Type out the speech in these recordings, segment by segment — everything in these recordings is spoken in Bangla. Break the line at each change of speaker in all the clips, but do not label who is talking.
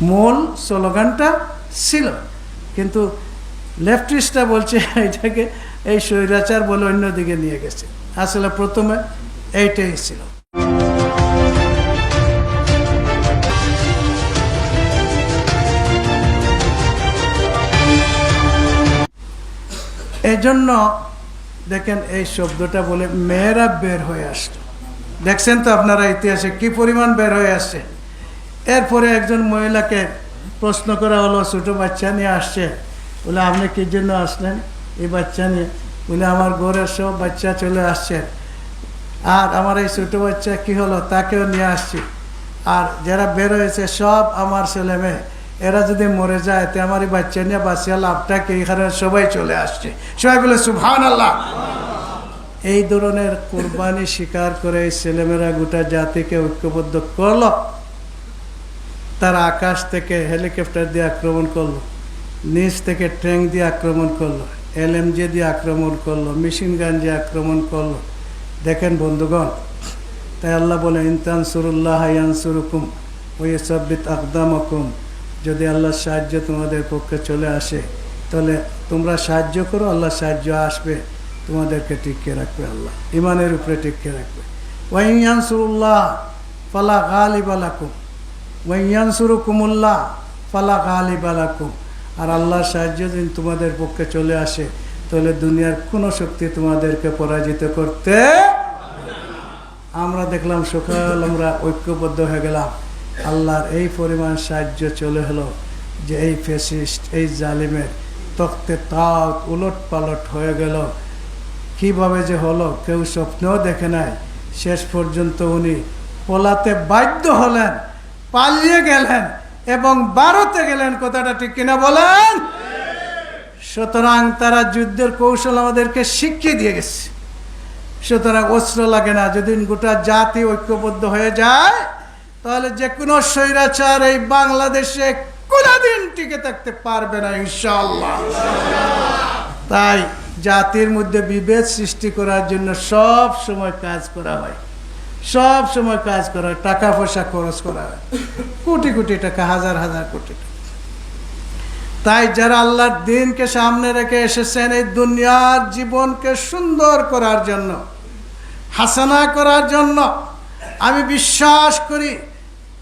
মূল স্লোগানটা ছিল। কিন্তু লেফটিস্টরা বলছে, এটাকে এই স্বৈরাচার বলে অন্যদিকে নিয়ে গেছে। আসলে প্রথমে এইটাই ছিল। এজন্য দেখেন এই শব্দটা বলে মেয়েরা বের হয়ে আসতো দেখছেন তো আপনারা ইতিহাসে কি পরিমাণ বের হয়ে আসছে? এরপরে একজন মহিলাকে প্রশ্ন করা হলো, ছোটো বাচ্চা নিয়ে আসছে। বলে, আপনি কী জন্য আসলেন? এই বাচ্চা নিয়ে। বলে, আমার ঘরের সব বাচ্চা চলে আসছে। আর আমার এই ছোটো বাচ্চা কি হলো? তাকেও নিয়ে আসছি। আর যারা বের হয়েছে সব আমার ছেলে মেয়ে। এরা যদি মরে যায়, তো আমার এই বাচ্চা নিয়ে বাঁচিয়া লাভটা কি? এখানে সবাই চলে আসছে। সবাই বলে সুভান আল্লাহ এই ধরনের কোরবানি স্বীকার করে এই ছেলেমেয়েরা গোটা জাতিকে ঐক্যবদ্ধ করল। তারা আকাশ থেকে হেলিকপ্টার দিয়ে আক্রমণ করল, নিচ থেকে ট্যাঙ্ক দিয়ে আক্রমণ করল, এলএমজি দিয়ে আক্রমণ করল, মেশিন গান দিয়ে আক্রমণ করল। দেখেন বন্ধুগণ, তাই আল্লাহ বলে ইনতান সুরুল্লাহ ইয়ানসুরুকুম সাব্বিত আকদামকুম। যদি আল্লাহর সাহায্য তোমাদের পক্ষে চলে আসে, তাহলে তোমরা সাহায্য করো আল্লাহ সাহায্য আসবে। তোমাদেরকে টিকিয়ে রাখবে আল্লাহ ইমানের উপরে টিকিয়ে রাখবে। ওয়াইয়ানসুরুল্লাহ ফালা গালিব আলাকুম ওয়াইয়ানসুরু কুমুল্লাহ ফালা গালিব আলাকুম আর আল্লাহর সাহায্য যদি তোমাদের পক্ষে চলে আসে, তাহলে দুনিয়ার কোনো শক্তি তোমাদেরকে পরাজিত করতে আমরা দেখলাম, সকাল আমরা ঐক্যবদ্ধ হয়ে গেলাম। আল্লাহর এই পরিমাণ সাহায্য চলে হলো যে এই ফেসিস্ট, এই জালিমের তক্তে তাক উলট পালট হয়ে গেল। কীভাবে যে হলো, কেউ স্বপ্নেও দেখে নাই। শেষ পর্যন্ত উনি পলাতে বাধ্য হলেন। পালিয়ে গেলেন এবং ভারতে গেলেন, কথাটা ঠিক কিনা বলেন? সুতরাং তারা যুদ্ধের কৌশল আমাদেরকে শিখিয়ে দিয়ে গেছে। সুতরাং অস্ত্র লাগে না, যদি গোটা জাতি ঐক্যবদ্ধ হয়ে যায়, তাহলে যে কোনো স্বৈরাচার এই বাংলাদেশে কোনোদিন টিকে থাকতে পারবে না ইনশাল্লাহ তাই জাতির মধ্যে বিভেদ সৃষ্টি করার জন্য সব সময় কাজ করা হয়। সব সময় কাজ করা হয়, টাকা পয়সা খরচ করা হয়। কোটি কোটি টাকা, হাজার হাজার কোটি তাই যারা আল্লাহর দিনকে সামনে রেখে এসেছেন, এই দুনিয়ার জীবনকে সুন্দর করার জন্য, হাসানা করার জন্য, আমি বিশ্বাস করি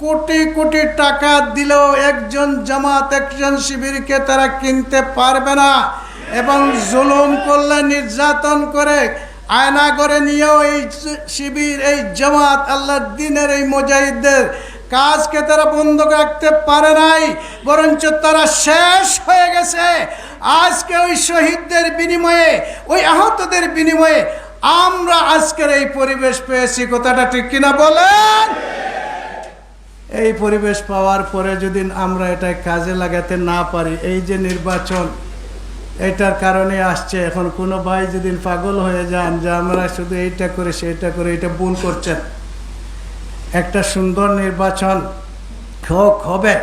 কোটি কোটি টাকা দিলেও একজন জামাত, একজন শিবিরকে তারা কিনতে পারবে না। এবং জুলুম করলে, নির্যাতন করে আয়না করে নিয়েও এই শিবির, এই জামাত আল্লাহর দিনের এই মুজাহিদদের কাজকে তারা বন্ধ রাখতে পারে নাই, বরঞ্চ তারা শেষ হয়ে গেছে। আজকে ওই শহীদদের বিনিময়ে, ওই আহতদের বিনিময়ে আমরা আজকের এই পরিবেশ পেয়েছি। কথাটা ঠিক কিনা বলেন? এই পরিবেশ পাওয়ার পরে যদি আমরা এটা কাজে লাগাতে না পারি, এই যে নির্বাচন এটার কারণে আসছে। এখন কোনো ভাই যদি পাগল হয়ে যান, যে আমরা শুধু এইটা করে সেটা করে, এটা ভুল করছেন। একটা সুন্দর নির্বাচন হোক, হবে।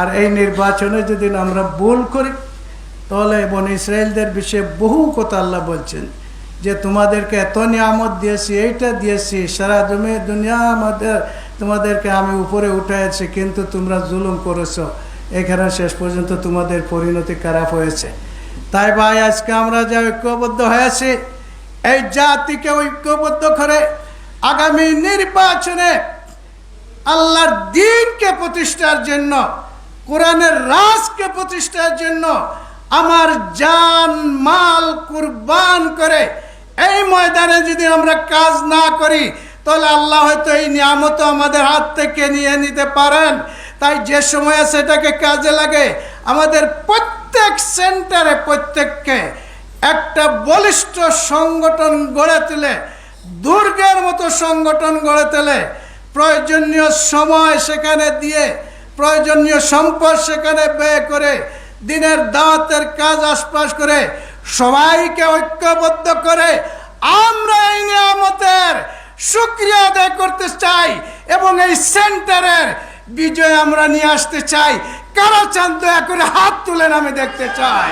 আর এই নির্বাচনে যদি আমরা ভুল করি, তাহলে এবং ইসরায়েলদের বিষয়ে বহু কথা আল্লাহ বলছেন, যে তোমাদেরকে এত নিয়ামত দিয়েছি, এইটা দিয়েছি, সারা জমে, দুনিয়া আমাদের, তোমাদেরকে আমি উপরে উঠাইছি, কিন্তু তোমরা জুলুম করেছ। এখানে শেষ পর্যন্ত তোমাদের পরিণতি খারাপ হয়েছে। তাই ভাই, আজকে আমরা যে ঐক্যবদ্ধ হয়েছি, এই জাতিকে ঐক্যবদ্ধ করে আগামী নির্বাচনে আল্লাহর দিনকে প্রতিষ্ঠার জন্য, কোরআনের রাজকে প্রতিষ্ঠার জন্য আমার জান, মাল, কুরবান করে এই ময়দানে যদি আমরা কাজ না করি, তাহলে আল্লাহ হয়তো এই নিয়ামত আমাদের হাত থেকে নিয়ে নিতে পারেন। তাই যে সময় সেটাকে কাজে লাগে, আমাদের প্রত্যেক সেন্টারে প্রত্যেককে একটা বলিষ্ঠ সংগঠন গড়ে তুলে, দুর্গের মতো সংগঠন গড়ে তোলে। প্রয়োজনীয় সময় সেখানে দিয়ে, প্রয়োজনীয় সম্পদ সেখানে ব্যয় করে, দিনের দাওয়াতের কাজ আশপাশ করে, সবাইকে ঐক্যবদ্ধ করে আমরা এই নিয়ামতের শুক্রিয়া আদায় করতে চাই এবং এই সেন্টারের বিজয় আমরা নিয়ে আসতে চাই। কারও চান দয়া করে হাত তুলেন আমি দেখতে চাই।